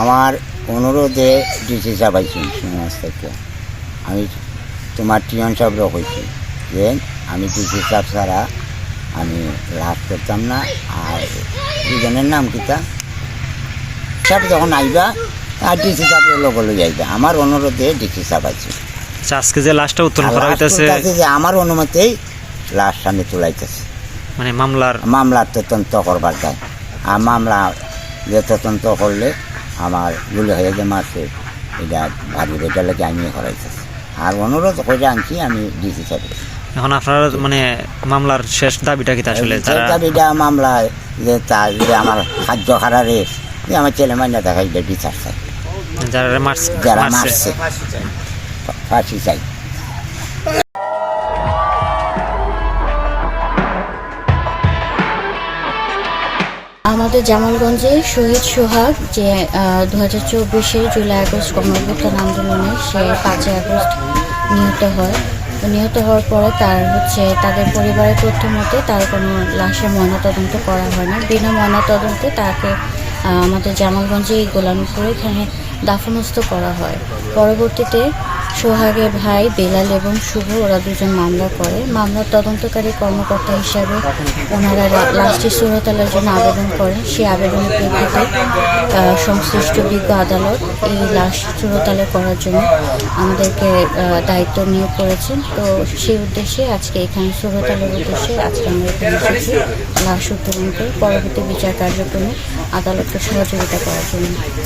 আমার অনুরোধে ডিসি সাহেব আইসুন সমাজ থেকে। আমি তোমার টিয়ন সাহেবরা কইছি যে আমি ডিসি সাহেব ছাড়া আমি লাভ করতাম না। আর দুজনের নাম কিতা সাহেব যখন আইবা আর ডিসি লগে লই আইবা। আমার অনুরোধে ডিসি সাহেব আইসুন আচ্ছা, আজকে যে লাশটা উত্তোলন করা হইতেছে যে আমার অনুমতেই লাশ আমি তুলাইতেছি। মানে মামলার মামলার তদন্ত করবার যায় আর মামলা যে তদন্ত করলে আমার ভুল হয়ে যে মারছে এটা ভাবি বেটার লাগে আমি করাইতেছি। আর অনুরোধ করে আনছি আমি ডিসি সাহেব এখন আপনার মানে মামলার শেষ দাবিটা কি আসলে দাবিটা এটা মামলা যে তার যে আমার খাদ্য হারারে যে আমার ছেলে মাইনা দেখাই বিচার চাই। যারা মারছে যারা মারছে ফাঁসি চাই। আমাদের জামালগঞ্জে শহীদ সোহাগ যে দু হাজার চব্বিশে জুলাই আগস্ট গণঅভ্যুত্থান আন্দোলনে সে পাঁচই আগস্ট নিহত হয়। নিহত হওয়ার পরে তার হচ্ছে তাদের পরিবারের তথ্য মতে তার কোনো লাশের ময়নাতদন্ত করা হয় না। বিনা ময়নাতদন্তে তাকে আমাদের জামালগঞ্জে গোলামপুরে এখানে দাফনস্থ করা হয়। পরবর্তীতে সোহাগের ভাই, বেলাল এবং শুভ, ওরা দুজন মামলা করে। মামলার তদন্তকারী কর্মকর্তা হিসাবে ওনারা লা- লাশটি সুরতালের জন্য আবেদন করেন। সেই আবেদনের প্রেক্ষিতে সংশ্লিষ্ট বিজ্ঞ আদালত এই লাশ সুরতালে করার জন্য আমাদেরকে দায়িত্ব নিয়োগ করেছেন। তো সেই উদ্দেশ্যে আজকে এখানে সুরতালের উদ্দেশ্যে আজকে আমরা এখানে এসেছি। লাশ উত্তোলন করে পরবর্তী বিচার কার্যক্রমে আদালতকে সহযোগিতা করার জন্য।